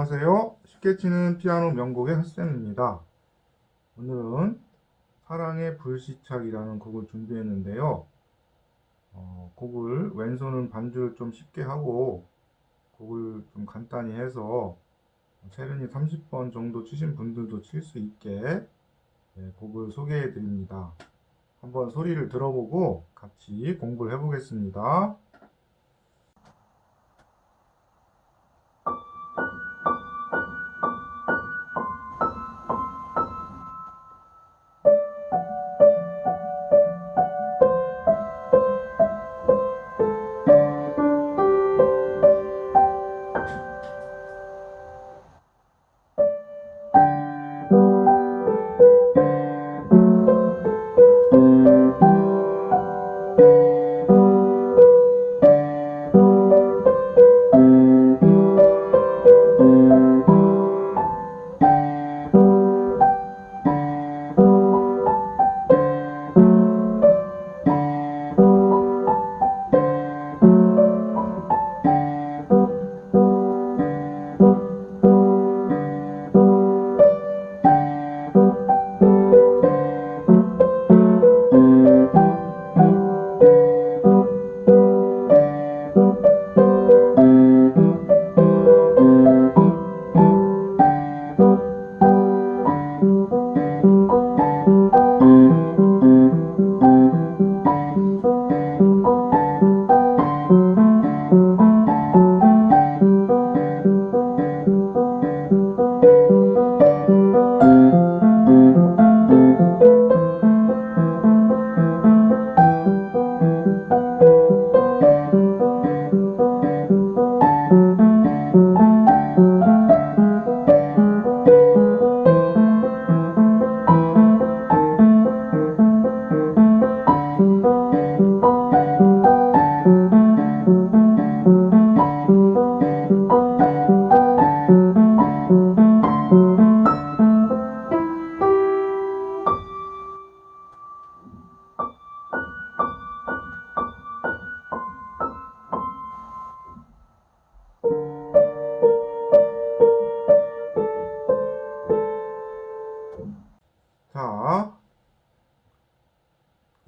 안녕하세요. 쉽게 치는 피아노 명곡의 핫쌤입니다. 오늘은 사랑의 불시착이라는 곡을 준비했는데요. 어, 곡을 왼손은 반주를 좀 쉽게 하고 곡을 좀 간단히 해서 체르니 30번 정도 치신 분들도 칠 수 있게 네, 곡을 소개해 드립니다. 한번 소리를 들어보고 같이 공부를 해보겠습니다.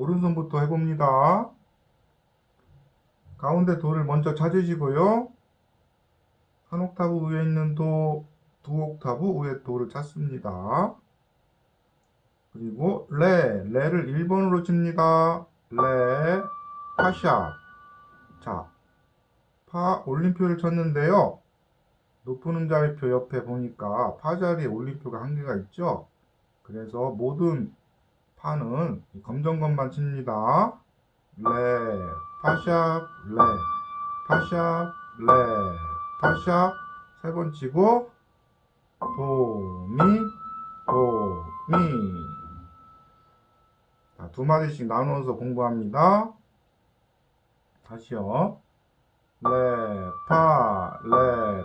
오른손부터 해봅니다. 가운데 도를 먼저 찾으시고요. 한 옥타브 위에 있는 도, 두 옥타브 위에 도를 찾습니다. 그리고 레, 레를 1번으로 칩니다. 레, 파샵. 자, 파 올림표를 쳤는데요. 높은 음자리표 옆에 보니까 파 자리에 올림표가 한 개가 있죠. 그래서 모든 파는 이 검정건만 칩니다. 레, 파샵, 레, 파샵, 레, 파샵 세 번 치고 도, 미, 도, 미. 자, 두 마디씩 나누어서 공부합니다. 다시요. 레, 파, 레,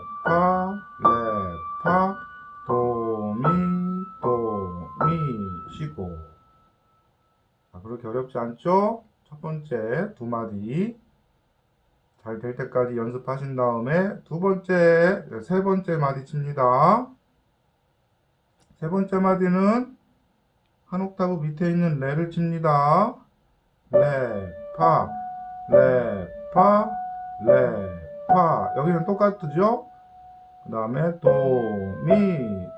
어렵지 않죠? 첫 번째 두 마디 잘 될 때까지 연습하신 다음에 두 번째, 세 번째 마디 칩니다. 세 번째 마디는 한 옥타브 밑에 있는 레를 칩니다. 레, 파, 레, 파, 레, 파. 여기는 똑같죠? 그 다음에 도, 미,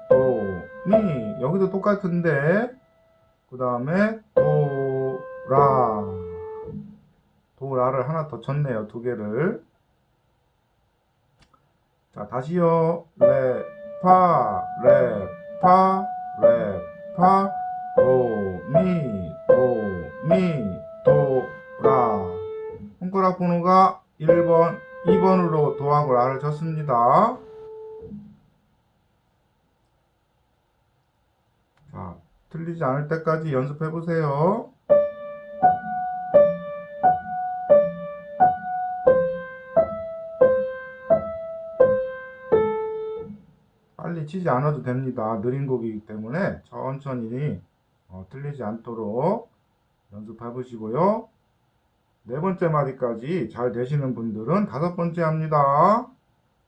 도, 미. 여기도 똑같은데, 그 다음에 도, 라. 도, 라를 하나 더 쳤네요. 두 개를. 자, 다시요. 레, 파, 레, 파, 레, 파, 도, 미, 도, 미, 도, 라. 손가락 번호가 1번, 2번으로 도하고 라를 쳤습니다. 자, 틀리지 않을 때까지 연습해 보세요. 빨리 치지 않아도 됩니다. 느린 곡이기 때문에 천천히 어, 틀리지 않도록 연습해 보시고요. 네 번째 마디까지 잘 되시는 분들은 다섯 번째 합니다.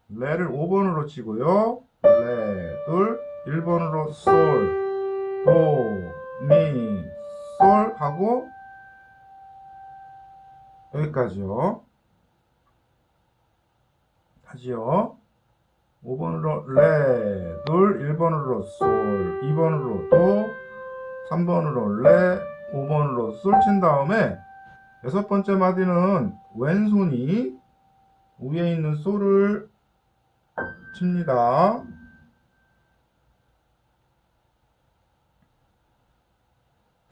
레를 5번으로 치고요. 레, 둘, 1번으로 솔, 도, 미, 솔 하고 여기까지요. 다시요. 5번으로 레, 둘, 1번으로 솔, 2번으로 도, 3번으로 레, 5번으로 솔 친 다음에 여섯 번째 마디는 왼손이 위에 있는 솔을 칩니다.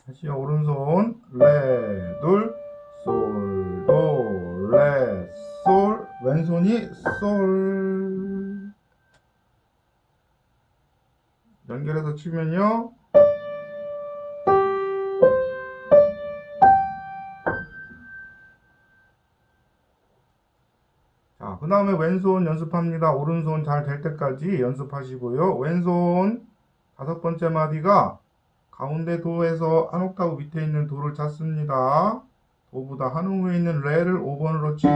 다시 오른손 레, 둘, 솔, 도, 레, 솔, 왼손이 솔. 연결해서 치면요. 자, 그 다음에 왼손 연습합니다. 오른손 잘 될 때까지 연습하시고요. 왼손 다섯 번째 마디가 가운데 도에서 한 옥타브 밑에 있는 도를 찾습니다. 도보다 한 후에 있는 레를 5번으로 치고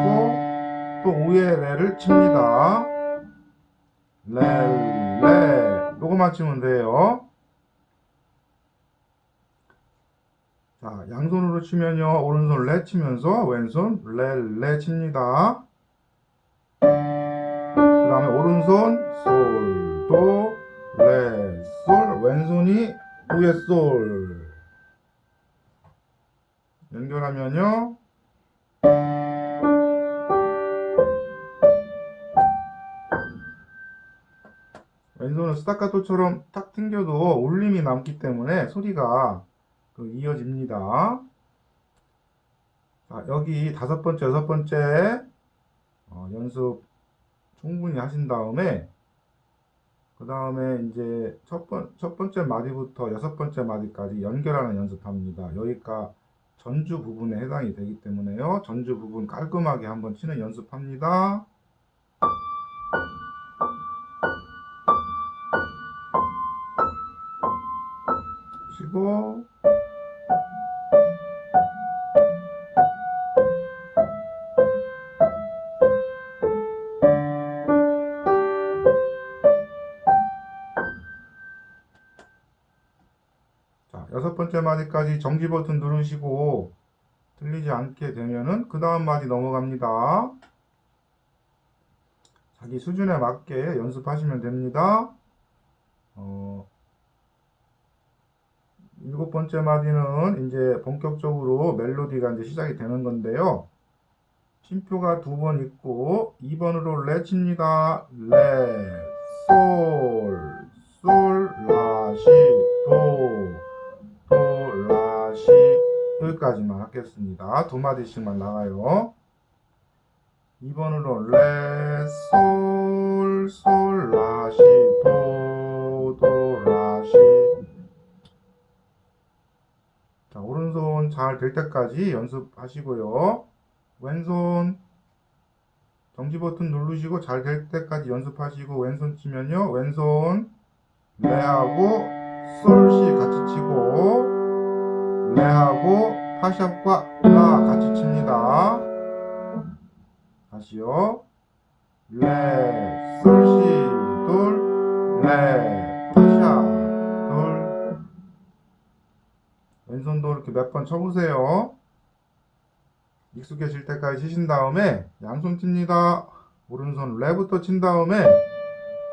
또 위에 레를 칩니다. 레, 레. 요거만 치면 돼요. 자, 양손으로 치면요. 오른손 레 치면서 왼손 레, 레 칩니다. 그 다음에 오른손 솔, 도, 레, 솔, 왼손이 위에 솔. 연결하면요. 왼손은 스타카토처럼 탁 튕겨도 울림이 남기 때문에 소리가 그 이어집니다. 자, 여기 다섯 번째, 여섯 번째 어, 연습 충분히 하신 다음에 그 다음에 이제 첫, 번, 첫 번째 마디부터 여섯 번째 마디까지 연결하는 연습합니다. 여기가 전주 부분에 해당이 되기 때문에요. 전주 부분 깔끔하게 한번 치는 연습합니다. 치고 자, 여섯 번째 마디까지 정지 버튼 누르시고 들리지 않게 되면은 그 다음 마디 넘어갑니다. 자기 수준에 맞게 연습하시면 됩니다. 어, 일곱 번째 마디는 이제 본격적으로 멜로디가 이제 시작이 되는 건데요. 쉼표가 두 번 있고 2번으로 레 칩니다. 레, 솔, 솔, 라, 시, 도, 도, 라, 시 여기까지만 하겠습니다. 두 마디씩만 나가요. 2번으로 레, 솔, 솔, 잘 될 때까지 연습하시고요. 왼손 정지 버튼 누르시고 잘 될 때까지 연습하시고 왼손 치면요. 왼손 레하고 솔시 같이 치고 레하고 파샵과 라 같이 칩니다. 다시요. 레 솔시 둘레 이렇게 몇 번 쳐보세요. 익숙해질 때까지 치신 다음에 양손 칩니다. 오른손 레부터 친 다음에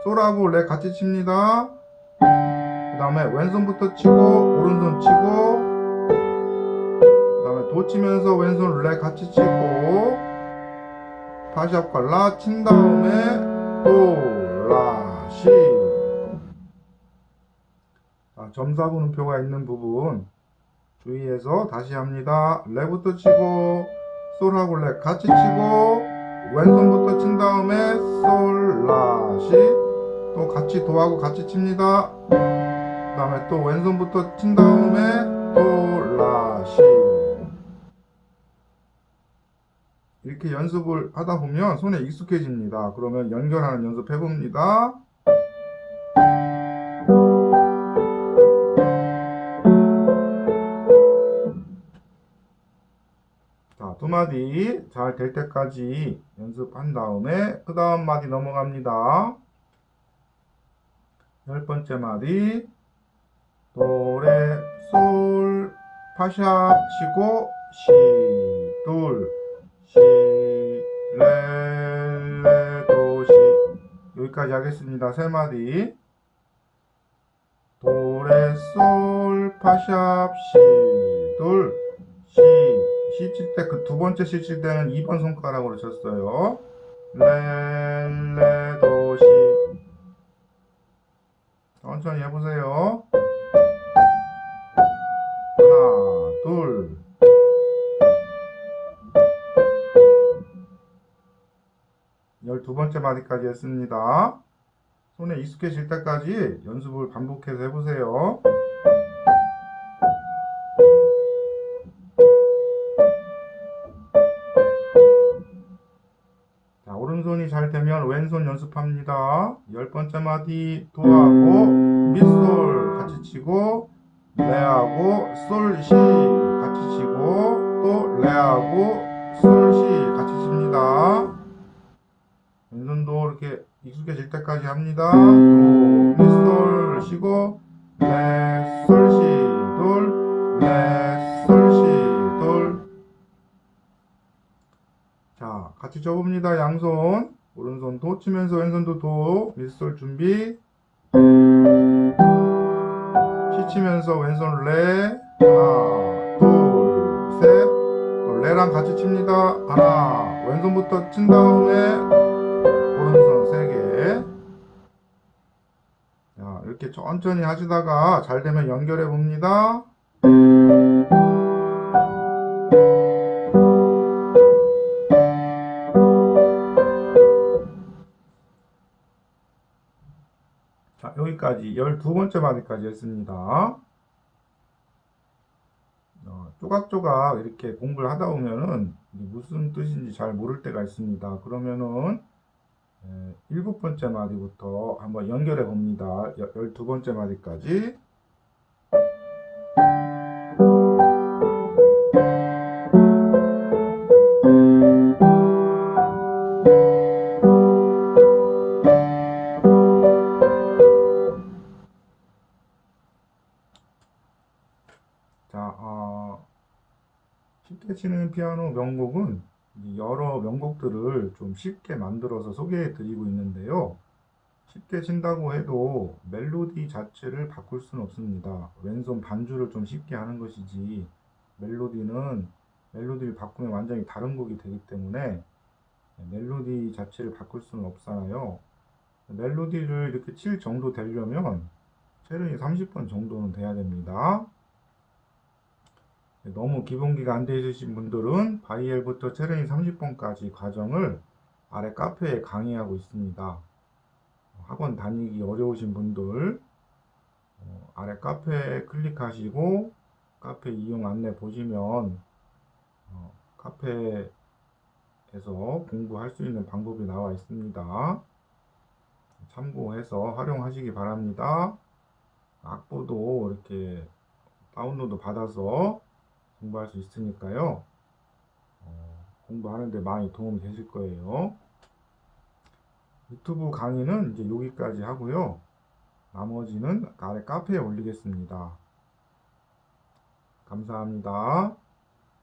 솔하고 레 같이 칩니다. 그 다음에 왼손부터 치고 오른손 치고 그 다음에 도 치면서 왼손 레 같이 치고 파샵과 라 친 다음에 도, 라, 시 자, 점사분음표가 있는 부분 주의해서 다시 합니다. 레부터 치고 솔하고 레 같이 치고 왼손부터 친 다음에 솔, 라, 시 또 같이 도하고 같이 칩니다. 그 다음에 또 왼손부터 친 다음에 도, 라, 시 이렇게 연습을 하다 보면 손에 익숙해집니다. 그러면 연결하는 연습 해봅니다. 두 마디 잘 될 때까지 연습한 다음에 그 다음 마디 넘어갑니다. 열 번째 마디. 도레 솔 파샵 치고 시둘시레레 도시. 여기까지 하겠습니다. 세 마디. 도레 솔 파샵 시둘. 시 시칠 때 그 두 번째 시칠 때는 2번 손가락으로 쳤어요. 레레도시 천천히 해보세요. 하나, 둘. 열두 번째 마디까지 했습니다. 손에 익숙해질 때까지 연습을 반복해서 해보세요. 왼손 연습합니다. 열 번째 마디 도하고 미솔 같이 치고 레하고 솔시 같이 치고 또 레하고 솔시 같이 칩니다. 왼손도 이렇게 익숙해질 때까지 합니다. 도 미솔 쉬고 레 솔시 돌 레 솔시 돌 자, 같이 접읍니다. 양손. 오른손 도 치면서 왼손도 도. 밑솔 준비. 시 치면서 왼손 레. 하나, 둘, 셋. 또 레랑 같이 칩니다. 하나. 왼손부터 친 다음에 오른손 세 개. 자, 이렇게 천천히 하시다가 잘 되면 연결해 봅니다. 자, 여기까지 12번째 마디까지 했습니다. 어, 조각조각 이렇게 공부를 하다 보면은 무슨 뜻인지 잘 모를 때가 있습니다. 그러면은 에, 일곱 번째 마디부터 한번 연결해 봅니다. 여- 12번째 마디까지. 자, 어, 쉽게 치는 피아노 명곡은 이 여러 명곡들을 좀 쉽게 만들어서 소개해 드리고 있는데요. 쉽게 친다고 해도 멜로디 자체를 바꿀 수는 없습니다. 왼손 반주를 좀 쉽게 하는 것이지 멜로디는 멜로디를 바꾸면 완전히 다른 곡이 되기 때문에 멜로디 자체를 바꿀 수는 없잖아요. 멜로디를 이렇게 칠 정도 되려면 체르니 30번 정도는 돼야 됩니다. 너무 기본기가 안 돼 있으신 분들은 바이엘부터 체르니 30번까지 과정을 아래 카페에 강의하고 있습니다. 학원 다니기 어려우신 분들 어, 아래 카페 클릭하시고 카페 이용 안내 보시면 어, 카페에서 공부할 수 있는 방법이 나와 있습니다. 참고해서 활용하시기 바랍니다. 악보도 이렇게 다운로드 받아서 공부할 수 있으니까요. 어, 공부하는데 많이 도움이 되실 거예요. 유튜브 강의는 이제 여기까지 하고요. 나머지는 아래 카페에 올리겠습니다. 감사합니다.